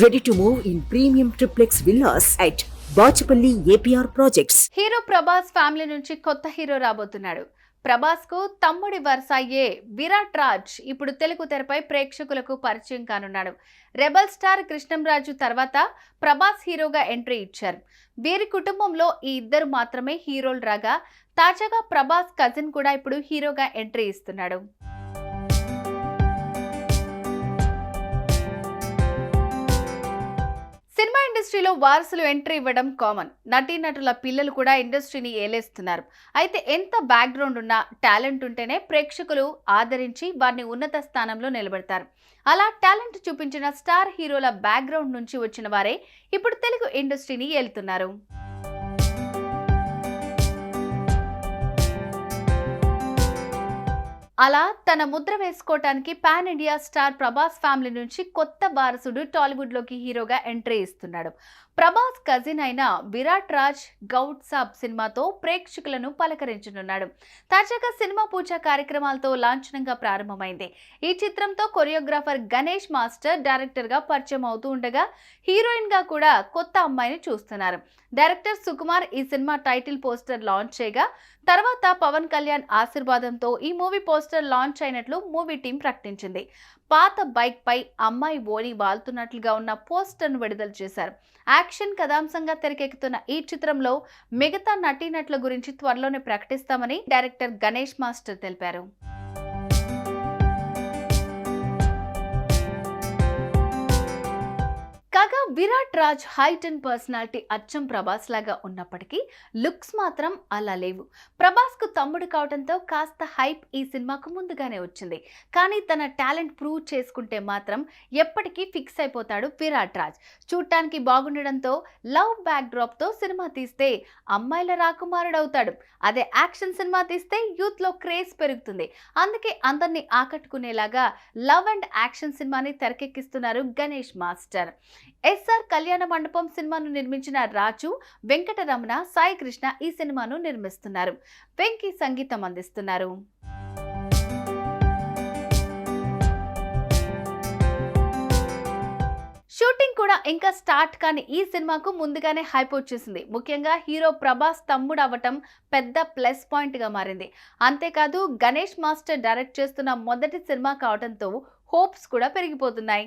Ready to move in premium triplex villas at Bachupally APR projects hero Prabhas family నుంచి కొత్త hero రాబోతున్నాడు. ప్రభాస్కు తమ్ముడి వరుస అయ్యే విరాట్ రాజ్ ఇప్పుడు తెలుగు తెరపై ప్రేక్షకులకు పరిచయం కానున్నాడు. రెబల్ స్టార్ కృష్ణంరాజు తర్వాత ప్రభాస్ హీరోగా ఎంట్రీ ఇచ్చారు. వీరి కుటుంబంలో ఈ ఇద్దరు మాత్రమే హీరోలు రాగా తాజాగా ప్రభాస్ కజిన్ కూడా ఇప్పుడు హీరోగా ఎంట్రీ ఇస్తున్నాడు. ఇండస్ట్రీలో వారసులు ఎంట్రీ ఇవ్వడం కామన్. నటీనటుల పిల్లలు కూడా ఇండస్ట్రీని ఏలేస్తున్నారు. అయితే ఎంత బ్యాక్గ్రౌండ్ ఉన్నా టాలెంట్ ఉంటేనే ప్రేక్షకులు ఆదరించి వారిని ఉన్నత స్థానంలో నిలబెడతారు. అలా టాలెంట్ చూపించిన స్టార్ హీరోల బ్యాక్గ్రౌండ్ నుంచి వచ్చిన వారే ఇప్పుడు తెలుగు ఇండస్ట్రీని ఏలుతున్నారు. అలా తన ముద్ర వేసుకోవటానికి pan India star Prabhas family నుంచి కొత్త వారసుడు టాలీవుడ్లోకి హీరోగా ఎంట్రీ ఇస్తున్నాడు. ప్రభాస్ కజిన్ అయిన విరాట్ రాజ్ గౌడ్ సాబ్ సినిమాతో ప్రేక్షకులను పలకరించనున్నాడు. తాజాగా సినిమా పూజ కార్యక్రమాలతో లాంఛనంగా ప్రారంభమైంది. ఈ చిత్రంతో కొరియోగ్రాఫర్ గణేష్ మాస్టర్ డైరెక్టర్గా పరిచయం అవుతూ ఉండగా హీరోయిన్గా కూడా కొత్త అమ్మాయిని చూస్తున్నారు. డైరెక్టర్ సుకుమార్ ఈ సినిమా టైటిల్ పోస్టర్ లాంచ్ చేయగా తర్వాత పవన్ కళ్యాణ్ ఆశీర్వాదంతో ఈ మూవీ పోస్టర్ లాంచ్ అయినట్లు మూవీ టీం ప్రకటించింది. పాత బైక్ పై అమ్మాయి ఓడి వాళ్తున్నట్లుగా ఉన్న పోస్టర్ను విడుదల చేశారు. యాక్షన్ కథాంశంగా తెరకెక్కుతున్న ఈ చిత్రంలో మిగతా నటీనటుల గురించి త్వరలోనే ప్రకటిస్తామని డైరెక్టర్ గణేష్ మాస్టర్ తెలిపారు. కాగా Virat Raj height and personality అచ్చం ప్రభాస్ లాగా ఉన్నప్పటికీ లుక్స్ మాత్రం అలా లేవు. ప్రభాస్కు తమ్ముడు కావడంతో కాస్త హైప్ ఈ సినిమాకు ముందుగానే వచ్చింది. కానీ తన టాలెంట్ ప్రూవ్ చేసుకుంటే మాత్రం ఎప్పటికీ ఫిక్స్ అయిపోతాడు విరాట్ రాజ్. చూడటానికి బాగుండడంతో లవ్ బ్యాక్ డ్రాప్తో సినిమా తీస్తే అమ్మాయిల రాకుమారుడవుతాడు అదే యాక్షన్ సినిమా తీస్తే యూత్లో క్రేజ్ పెరుగుతుంది. అందుకే అందరినీ ఆకట్టుకునేలాగా లవ్ అండ్ యాక్షన్ సినిమాని తెరకెక్కిస్తున్నారు గణేష్ మాస్టర్. ఎస్ఆర్ కళ్యాణ మండపం సినిమాను నిర్మించిన రాజు వెంకటరమణ సాయి కృష్ణ ఈ సినిమాను నిర్మిస్తున్నారు. వెంకీ సంగీతం అందిస్తున్నారు. షూటింగ్ కూడా ఇంకా స్టార్ట్ కానీ ఈ సినిమాకు ముందుగానే హైప్ వచ్చేసింది. ముఖ్యంగా హీరో ప్రభాస్ తమ్ముడు అవ్వటం పెద్ద ప్లస్ పాయింట్గా మారింది. అంతేకాదు గణేష్ మాస్టర్ డైరెక్ట్ చేస్తున్న మొదటి సినిమా కావడంతో హోప్స్ కూడా పెరిగిపోతున్నాయి.